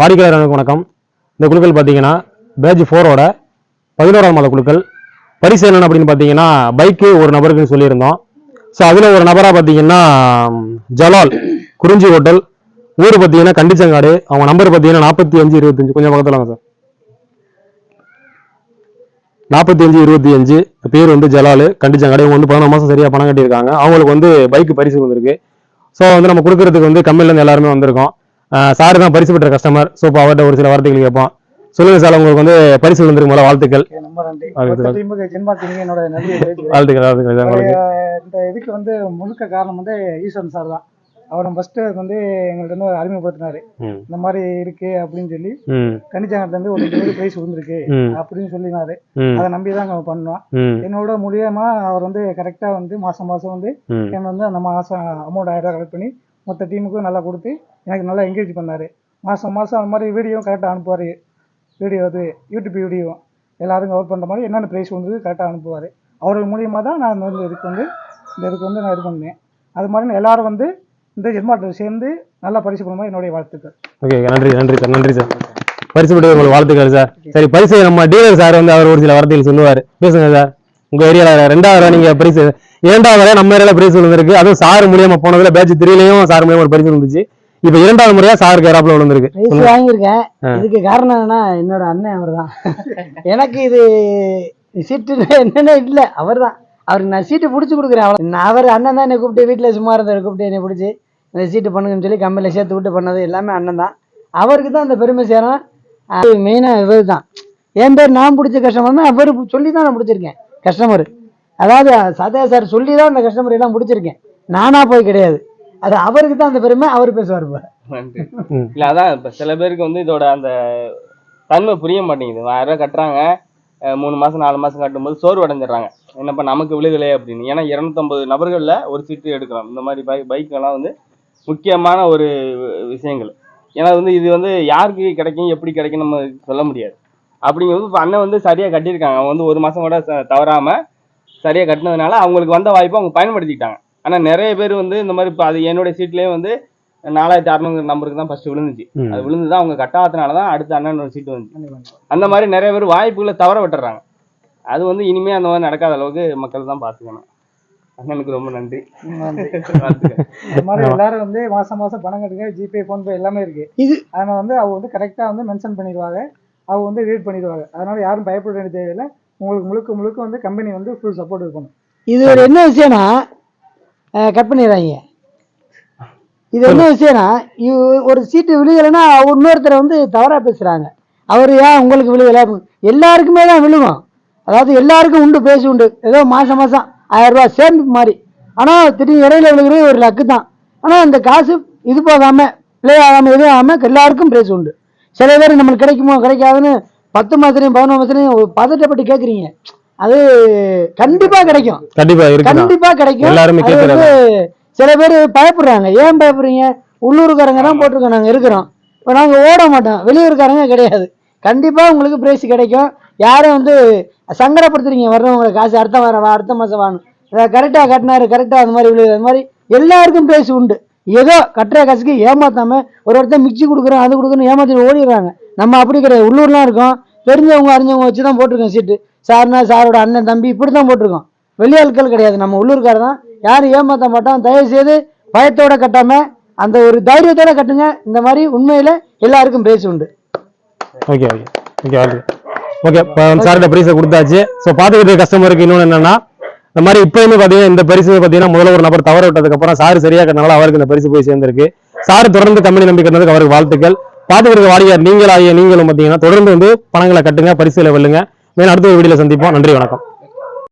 வாடிக்கையாளர்களுக்கு வணக்கம். இந்த குழுக்கள் பார்த்தீங்கன்னா பேஜ் ஃபோரோட பதினோராம் மாத குழுக்கள். பரிசு என்னென்ன அப்படின்னு பார்த்தீங்கன்னா பைக்கு ஒரு நபருக்குன்னு சொல்லியிருந்தோம். ஸோ அதில் ஒரு நபராக பார்த்தீங்கன்னா ஜலால் குறிஞ்சி ஹோட்டல். ஊர் பார்த்தீங்கன்னா கண்டிச்சங்காடு. அவங்க நம்பர் பார்த்தீங்கன்னா நாற்பத்தி அஞ்சு இருபத்தஞ்சு கொஞ்சம் பக்கத்தில் வாங்க சார். நாற்பத்தி அஞ்சு இருபத்தி அஞ்சு. பேர் வந்து ஜலாலு கண்டிச்சங்காடு. இவங்க வந்து பதினொரு மாதம் சரியாக பணம் கட்டியிருக்காங்க. அவங்களுக்கு வந்து பைக்கு பரிசு வந்திருக்கு. ஸோ வந்து நம்ம கொடுக்கறதுக்கு வந்து கம்மியிலேருந்து எல்லாருமே வந்திருக்கோம். சார் தான் பரிசு பெற்ற கஸ்டமர் ஸோ இப்போ அவர்கிட்ட ஒரு சில வார்த்தைகள் கேட்போம். சொல்லுங்க சார் உங்களுக்கு வந்து பரிசு வந்திருக்கு முதல்ல வாழ்த்துக்கள். வாழ்த்துக்கள் வாழ்த்துக்கள் உங்களுக்கு. இந்த இதுக்கு வந்து முழுக்க காரணம் வந்து ஈஸ்வரன் சார் தான். அவர் ஃபர்ஸ்ட் வந்து எங்கள்ட்ட வந்து அறிமுகப்படுத்தினாரு. இந்த மாதிரி இருக்கு அப்படின்னு சொல்லி கணிச்சாங்கத்துல இருந்து ஒரு இருபது பிரைஸ் விழுந்திருக்கு அப்படின்னு சொல்லினாரு. அதை நம்பி தான் நாங்கள் பண்ணோம். என்னோட மூலியமா அவர் வந்து கரெக்டா வந்து மாசம் மாசம் வந்து என்ன வந்து அந்த மாசம் அமௌண்ட் ஆயிரம் ரூபாய் கலெக்ட் பண்ணி மொத்த டீமுக்கும் நல்லா கொடுத்து எனக்கு நல்லா என்கரேஜ் பண்ணார். மாதம் மாதம் அந்த மாதிரி வீடியோ கரெக்டாக அனுப்புவார். வீடியோ அது யூடியூப் வீடியோ எல்லாரும் கவர் பண்ணுற மாதிரி என்னென்ன ப்ரைஸ் வந்து கரெக்டாக அனுப்புவார். அவர் மூலியமாக தான் நான் வந்து இதுக்கு வந்து இந்த இதுக்கு வந்து நான் இது பண்ணேன். அது மாதிரி எல்லோரும் வந்து இந்த ஜென்மாட்டில் சேர்ந்து நல்லா பரிசு பண்ணும்போது என்னுடைய வாழ்த்துக்கள். ஓகே நன்றி நன்றி சார் நன்றி சார் பரிசு பெற்றது உங்களுக்கு வாழ்த்துக்கள் சார் சரி பரிசு நம்ம டீலர் சார் வந்து அவர் ஒரு சில வார்த்தைகள் சொல்லுவார். பேசுங்க சார் உங்க ஏரியாவில் ரெண்டாவது நீங்க பரிசு இரண்டாவது முறையா நம்ம ஏரியாவில் பரிசு விழுந்திருக்கு. அதுவும் சார் மூலியமா போனதுல பேட்ச் த்ரீலையும் சார் மூலியமா ஒரு பரிசு விழுந்துச்சு. இப்போ இரண்டாவது முறையா சாருக்கு ஏராப்பில் விழுந்திருக்கு. பிரைஸ் வாங்கியிருக்கேன். இதுக்கு காரணம் என்னன்னா என்னோட அண்ணன் அவர் தான் எனக்கு இது சீட்டு என்னன்னு இல்லை அவர் தான் அவருக்கு நான் சீட்டு பிடிச்சி கொடுக்குறேன். நான் அவர் அண்ணன் தான் என்னை கூப்பிட்டு வீட்டில் சும்மா இருந்தவர் கூப்பிட்டு என்னை பிடிச்சி இந்த சீட்டு பண்ணுங்கன்னு சொல்லி கம்பெனியில் சேர்த்து விட்டு பண்ணது எல்லாமே அண்ணன் தான். அவருக்கு தான் அந்த பெருமை சேரும். அது மெயினாக இவர் தான் என் பேர் நான் பிடிச்ச கஸ்டமர் தான் அவர் சொல்லி தான் நான் பிடிச்சிருக்கேன். கஸ்டமர் அதாவது சதா சார் சொல்லி தான் அந்த கஸ்டமர் எல்லாம் பிடிச்சிருக்கேன் நானாக போய் கிடையாது. அது அவருக்கு தான் அந்த பெருமை அவர் பேசுவார். இல்ல அதான் இப்ப சில பேருக்கு வந்து இதோட அந்த தன்மை புரிய மாட்டேங்குது. ஆயிரம் ரூபாய் கட்டுறாங்க மூணு மாசம் நாலு மாசம் கட்டும்போது சோர்வு அடைஞ்சிடுறாங்க. என்னப்பா நமக்கு விழுகலே அப்படின்னு. ஏன்னா இருநூத்தம்பது நபர்கள்ல ஒரு சீட்டு எடுக்கிறோம். இந்த மாதிரி பைக் பைக்கெல்லாம் வந்து முக்கியமான ஒரு விஷயங்கள். ஏன்னா வந்து இது வந்து யாருக்கு கிடைக்கும் எப்படி கிடைக்கும் நம்ம சொல்ல முடியாது. அப்படிங்கும்போது இப்போ அண்ணன் வந்து சரியா கட்டியிருக்காங்க. அவங்க வந்து ஒரு மாசம் கூட ச- தவறாம சரியா கட்டினதுனால அவங்களுக்கு வந்த வாய்ப்பை அவங்க பயன்படுத்திக்கிட்டாங்க. ஆனா நிறைய பேர் வந்து இந்த மாதிரி இப்போ அது என்னுடைய சீட்லயே வந்து நாலாயிரத்தி அறநூறு நம்பருக்கு தான் ஃபர்ஸ்ட் விழுந்துச்சு. அது விழுந்து தான் அவங்க கட்டாததுனால தான் அடுத்த அண்ணன் ஒரு சீட்டு வந்துச்சு. அந்த மாதிரி நிறைய பேர் வாய்ப்புகளை தவற விட்டுறாங்க. அது வந்து இனிமே அந்த மாதிரி நடக்காத அளவுக்கு மக்கள் தான் பார்த்துக்கணும். அண்ணனுக்கு ரொம்ப நன்றி. இந்த மாதிரி எல்லாரும் வந்து மாசம் மாசம் பணம் கட்டுங்க ஜிபே ஃபோன்பே எல்லாமே இருக்கு. இது- அதனால வந்து அவங்க வந்து கரெக்டாக வந்து மென்ஷன் பண்ணிடுவாங்க. அவங்க வந்து ரீட் பண்ணிடுவாங்க. அதனால யாரும் பயப்பட வேண்டிய தேவையில்லை. உங்களுக்கு முழுக்க முழுக்க வந்து கம்பெனி வந்து ஃபுல் சப்போர்ட் இருக்கணும். இது ஒரு என்ன விஷயம்னா கட் பண்ணிடுறாங்க இது என்ன விஷயம்னா ஒரு சீட்டு விழுகலைன்னா இன்னொருத்தரை வந்து தவறா பேசுறாங்க. அவர் ஏன் உங்களுக்கு விழுகலை. எல்லாருக்குமே தான் விழுகும். அதாவது எல்லாருக்கும் உண்டு பேசி உண்டு. ஏதோ மாசம் மாசம் ஆயிரம் ரூபாய் சேமிப்பு மாதிரி ஆனா திடீர்னு இடையில விழுகிறது ஒரு லக்கு தான். ஆனா அந்த காசு இது போகாம ப்ளே ஆகாம எதுவும் ஆகாம எல்லாருக்கும் பிரைஸ் உண்டு. சில பேர் நம்மளுக்கு கிடைக்குமோ கிடைக்காதுன்னு பத்து மாசத்துலையும் பதினொன்று மாசத்துலையும் பதட்டப்பட்டு கேட்குறீங்க அது கண்டிப்பா கிடைக்கும். கண்டிப்பா கண்டிப்பா கிடைக்கும். எல்லாருமே சில பேர் பயப்படுறாங்க. ஏன் பயப்படுறீங்க? உள்ளூர்காரங்க தான் போட்டிருக்கோம் நாங்க இருக்கிறோம். இப்போ நாங்க ஓட மாட்டோம். வெளியூர்காரங்க கிடையாது. கண்டிப்பா உங்களுக்கு பிரைஸ் கிடைக்கும். யாரும் வந்து சங்கடப்படுத்துறீங்க. வர்றவங்களை காசு அடுத்த வாரம் வா அடுத்த மாசம் வாணும் கரெக்டாக கட்டினாரு கரெக்டாக அந்த மாதிரி விழுது அது மாதிரி எல்லாருக்கும் பிரைஸ் உண்டு. ஏதோ கட்டுற காசுக்கு ஏமாத்தாம ஒரு ஒருத்தர் மிக்சி கொடுக்குறோம் அது கொடுக்குறோம் ஏமாத்திட்டு ஓடிடுறாங்க. நம்ம அப்படி கிடையாது. உள்ளூர்லாம் இருக்கோம். தெரிஞ்சவங்க அறிஞ்சவங்க வச்சு தான் போட்டிருக்கோம் சீட்டு சார்னா சாரோட அண்ணன் தம்பி இப்படி தான் போட்டிருக்கோம் வெளியாட்கள் கிடையாது. நம்ம உள்ளூர்கார தான் யாரும் ஏமாற்ற மாட்டோம். தயவு செய்து பயத்தோட கட்டாம அந்த ஒரு தைரியத்தோட கட்டுங்க. இந்த மாதிரி உண்மையில எல்லாருக்கும் பேசி உண்டு. ஓகே ஓகே ஓகே ஓகே இப்போ சார்கிட்ட கொடுத்தாச்சு. ஸோ பார்த்துக்கிட்டு கஸ்டமருக்கு இன்னொன்று என்னன்னா இந்த மாதிரி இப்போயுமே பார்த்தீங்கன்னா இந்த பரிசு பார்த்தீங்கன்னா முதல்ல ஒரு நபர் தவற விட்டதுக்கப்புறம் சார் சரியா கட்டினால அவருக்கு இந்த பரிசு போய் சேர்ந்திருக்கு. சார் தொடர்ந்து கம்பெனி நம்பி கட்டினதுக்கு அவருக்கு வாழ்த்துக்கள். பார்த்துக்கிட்டு வாடியார் நீங்கள் ஆகிய நீங்களும் பார்த்தீங்கன்னா தொடர்ந்து வந்து பணங்களை கட்டுங்க பரிசுகளை வெல்லுங்க. மேலும் அடுத்த ஒரு வீடியோவில் சந்திப்போம். நன்றி வணக்கம்.